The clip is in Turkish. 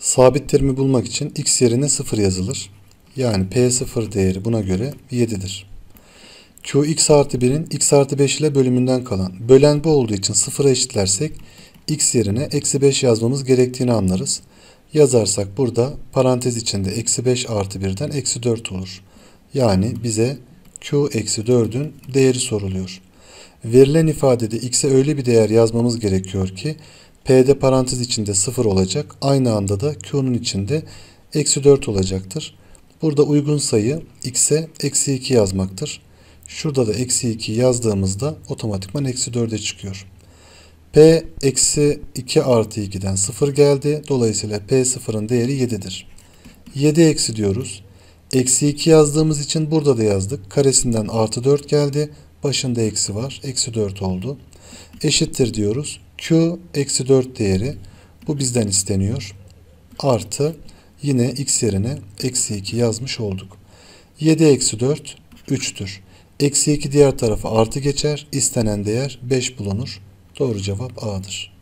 Sabit terimi bulmak için x yerine 0 yazılır. Yani P0 değeri buna göre 7'dir. Q x artı 1'in x artı 5 ile bölümünden kalan. Bölen bu olduğu için 0'a eşitlersek x yerine eksi 5 yazmamız gerektiğini anlarız. Yazarsak burada parantez içinde eksi 5 artı 1'den eksi 4 olur. Yani bize Q eksi 4'ün değeri soruluyor. Verilen ifadede x'e öyle bir değer yazmamız gerekiyor ki P'de parantez içinde 0 olacak. Aynı anda da Q'nun içinde eksi 4 olacaktır. Burada uygun sayı x'e eksi 2 yazmaktır. Şurada da eksi 2 yazdığımızda otomatikman eksi 4'e çıkıyor. P eksi 2 artı 2'den 0 geldi. Dolayısıyla P0'ın değeri 7'dir. 7 eksi diyoruz. Eksi 2 yazdığımız için burada da yazdık. Karesinden artı 4 geldi. Başında eksi var. Eksi 4 oldu. Eşittir diyoruz. Q eksi 4 değeri. Bu bizden isteniyor. Artı yine x yerine eksi 2 yazmış olduk. 7 eksi 4 3'tür. Eksi 2 diğer tarafa artı geçer. İstenen değer 5 bulunur. Doğru cevap A'dır.